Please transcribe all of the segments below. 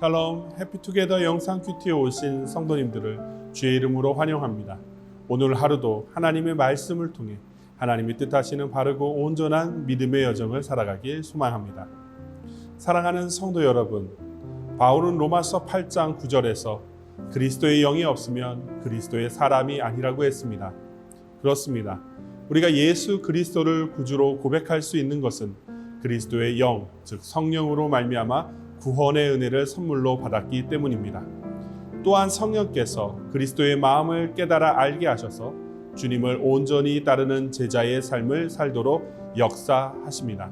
샬롬 해피투게더 영상 큐티에 오신 성도님들을 주의 이름으로 환영합니다. 오늘 하루도 하나님의 말씀을 통해 하나님이 뜻하시는 바르고 온전한 믿음의 여정을 살아가길 소망합니다. 사랑하는 성도 여러분, 바울은 로마서 8장 9절에서 그리스도의 영이 없으면 그리스도의 사람이 아니라고 했습니다. 그렇습니다. 우리가 예수 그리스도를 구주로 고백할 수 있는 것은 그리스도의 영, 즉 성령으로 말미암아 구원의 은혜를 선물로 받았기 때문입니다. 또한 성령께서 그리스도의 마음을 깨달아 알게 하셔서 주님을 온전히 따르는 제자의 삶을 살도록 역사하십니다.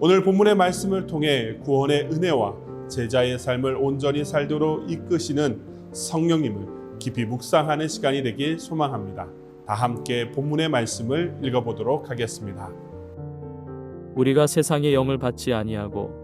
오늘 본문의 말씀을 통해 구원의 은혜와 제자의 삶을 온전히 살도록 이끄시는 성령님을 깊이 묵상하는 시간이 되길 소망합니다. 다 함께 본문의 말씀을 읽어보도록 하겠습니다. 우리가 세상의 영을 받지 아니하고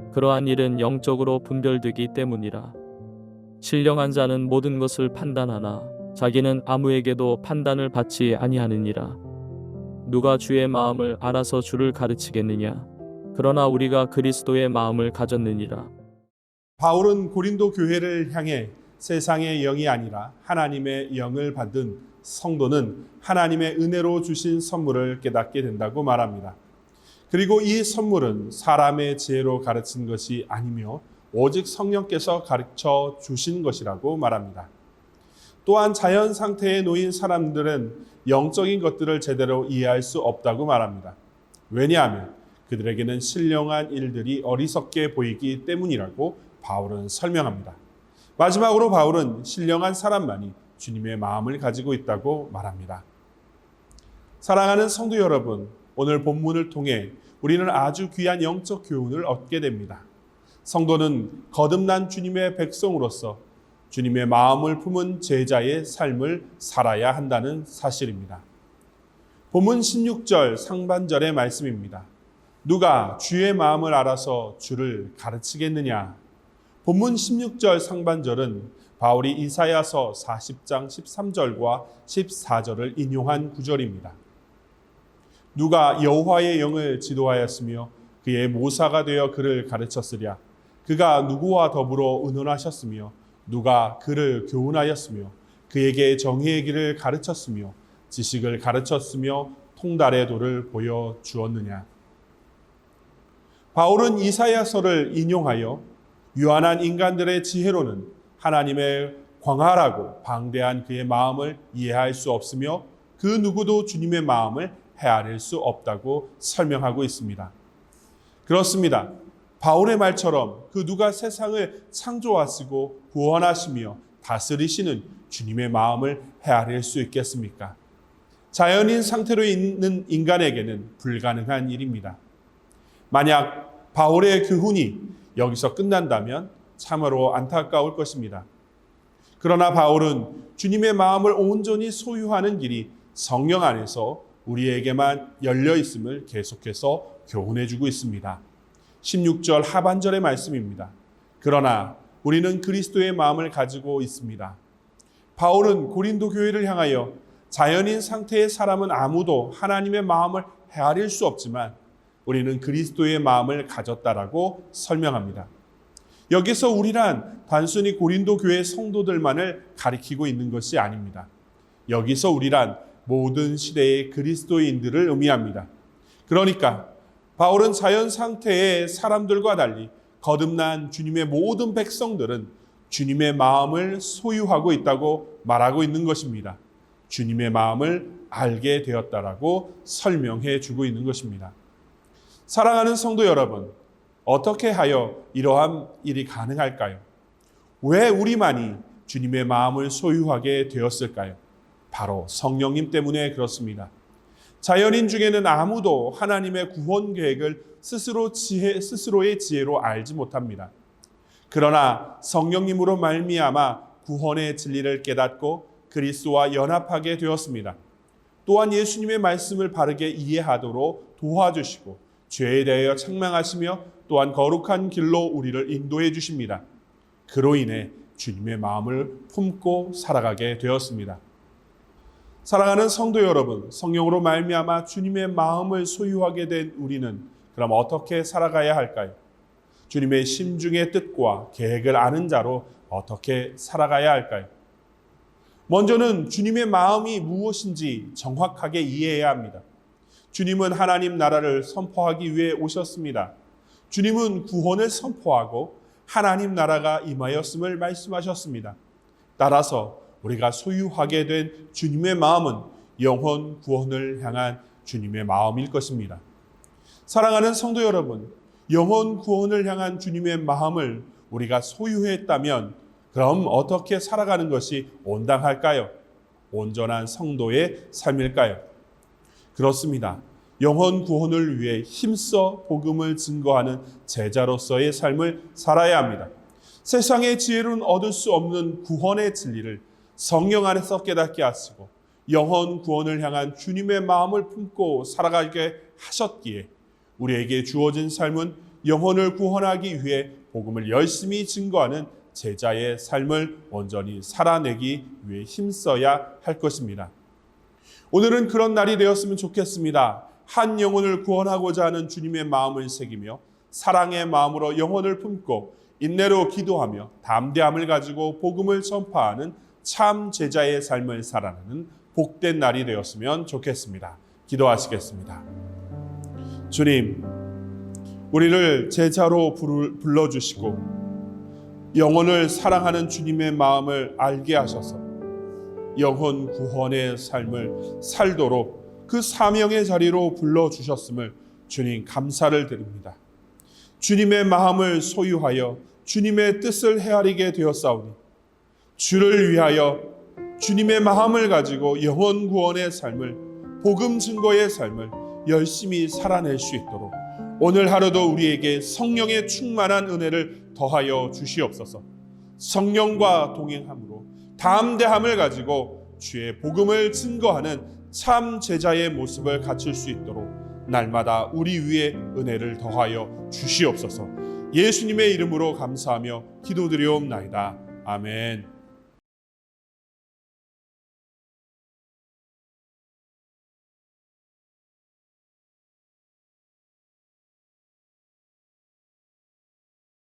그러한 일은 영적으로 분별되기 때문이라. 신령한 자는 모든 것을 판단하나 자기는 아무에게도 판단을 받지 아니하느니라. 누가 주의 마음을 알아서 주를 가르치겠느냐? 그러나 우리가 그리스도의 마음을 가졌느니라. 바울은 고린도 교회를 향해 세상의 영이 아니라 하나님의 영을 받은 성도는 하나님의 은혜로 주신 선물을 깨닫게 된다고 말합니다. 그리고 이 선물은 사람의 지혜로 가르친 것이 아니며 오직 성령께서 가르쳐 주신 것이라고 말합니다. 또한 자연 상태에 놓인 사람들은 영적인 것들을 제대로 이해할 수 없다고 말합니다. 왜냐하면 그들에게는 신령한 일들이 어리석게 보이기 때문이라고 바울은 설명합니다. 마지막으로 바울은 신령한 사람만이 주님의 마음을 가지고 있다고 말합니다. 사랑하는 성도 여러분, 오늘 본문을 통해 우리는 아주 귀한 영적 교훈을 얻게 됩니다. 성도는 거듭난 주님의 백성으로서 주님의 마음을 품은 제자의 삶을 살아야 한다는 사실입니다. 본문 16절 상반절의 말씀입니다. 누가 주의 마음을 알아서 주를 가르치겠느냐? 본문 16절 상반절은 바울이 이사야서 40장 13절과 14절을 인용한 구절입니다. 누가 여호와의 영을 지도하였으며 그의 모사가 되어 그를 가르쳤으랴. 그가 누구와 더불어 의논하셨으며 누가 그를 교훈하였으며 그에게 정의의 길을 가르쳤으며 지식을 가르쳤으며 통달의 도를 보여 주었느냐? 바울은 이사야서를 인용하여 유한한 인간들의 지혜로는 하나님의 광활하고 방대한 그의 마음을 이해할 수 없으며 그 누구도 주님의 마음을 헤아릴 수 없다고 설명하고 있습니다. 그렇습니다. 바울의 말처럼 그 누가 세상을 창조하시고 구원하시며 다스리시는 주님의 마음을 헤아릴 수 있겠습니까? 자연인 상태로 있는 인간에게는 불가능한 일입니다. 만약 바울의 교훈이 여기서 끝난다면 참으로 안타까울 것입니다. 그러나 바울은 주님의 마음을 온전히 소유하는 길이 성령 안에서 우리에게만 열려 있음을 계속해서 교훈해 주고 있습니다. 16절 하반절의 말씀입니다. 그러나 우리는 그리스도의 마음을 가지고 있습니다. 바울은 고린도 교회를 향하여 자연인 상태의 사람은 아무도 하나님의 마음을 헤아릴 수 없지만 우리는 그리스도의 마음을 가졌다라고 설명합니다. 여기서 우리란 단순히 고린도 교회 성도들만을 가리키고 있는 것이 아닙니다. 여기서 우리란 모든 시대의 그리스도인들을 의미합니다. 그러니까 바울은 자연 상태의 사람들과 달리 거듭난 주님의 모든 백성들은 주님의 마음을 소유하고 있다고 말하고 있는 것입니다. 주님의 마음을 알게 되었다라고 설명해 주고 있는 것입니다. 사랑하는 성도 여러분, 어떻게 하여 이러한 일이 가능할까요? 왜 우리만이 주님의 마음을 소유하게 되었을까요? 바로 성령님 때문에 그렇습니다. 자연인 중에는 아무도 하나님의 구원 계획을 스스로 지혜, 스스로의 지혜로 알지 못합니다. 그러나 성령님으로 말미암아 구원의 진리를 깨닫고 그리스도와 연합하게 되었습니다. 또한 예수님의 말씀을 바르게 이해하도록 도와주시고 죄에 대하여 책망하시며 또한 거룩한 길로 우리를 인도해 주십니다. 그로 인해 주님의 마음을 품고 살아가게 되었습니다. 사랑하는 성도 여러분, 성령으로 말미암아 주님의 마음을 소유하게 된 우리는 그럼 어떻게 살아가야 할까요? 주님의 심중의 뜻과 계획을 아는 자로 어떻게 살아가야 할까요? 먼저는 주님의 마음이 무엇인지 정확하게 이해해야 합니다. 주님은 하나님 나라를 선포하기 위해 오셨습니다. 주님은 구원을 선포하고 하나님 나라가 임하였음을 말씀하셨습니다. 따라서 우리가 소유하게 된 주님의 마음은 영혼 구원을 향한 주님의 마음일 것입니다. 사랑하는 성도 여러분, 영혼 구원을 향한 주님의 마음을 우리가 소유했다면 그럼 어떻게 살아가는 것이 온당할까요? 온전한 성도의 삶일까요? 그렇습니다. 영혼 구원을 위해 힘써 복음을 증거하는 제자로서의 삶을 살아야 합니다. 세상의 지혜로는 얻을 수 없는 구원의 진리를 성령 안에서 깨닫게 하시고 영혼 구원을 향한 주님의 마음을 품고 살아가게 하셨기에 우리에게 주어진 삶은 영혼을 구원하기 위해 복음을 열심히 증거하는 제자의 삶을 온전히 살아내기 위해 힘써야 할 것입니다. 오늘은 그런 날이 되었으면 좋겠습니다. 한 영혼을 구원하고자 하는 주님의 마음을 새기며 사랑의 마음으로 영혼을 품고 인내로 기도하며 담대함을 가지고 복음을 전파하는 참 제자의 삶을 살아내는 복된 날이 되었으면 좋겠습니다. 기도하시겠습니다. 주님, 우리를 제자로 불러주시고 영혼을 사랑하는 주님의 마음을 알게 하셔서 영혼 구원의 삶을 살도록 그 사명의 자리로 불러주셨음을 주님 감사를 드립니다. 주님의 마음을 소유하여 주님의 뜻을 헤아리게 되었사오니 주를 위하여 주님의 마음을 가지고 영혼 구원의 삶을 복음 증거의 삶을 열심히 살아낼 수 있도록 오늘 하루도 우리에게 성령의 충만한 은혜를 더하여 주시옵소서. 성령과 동행함으로 담대함을 가지고 주의 복음을 증거하는 참 제자의 모습을 갖출 수 있도록 날마다 우리 위에 은혜를 더하여 주시옵소서. 예수님의 이름으로 감사하며 기도드리옵나이다. 아멘.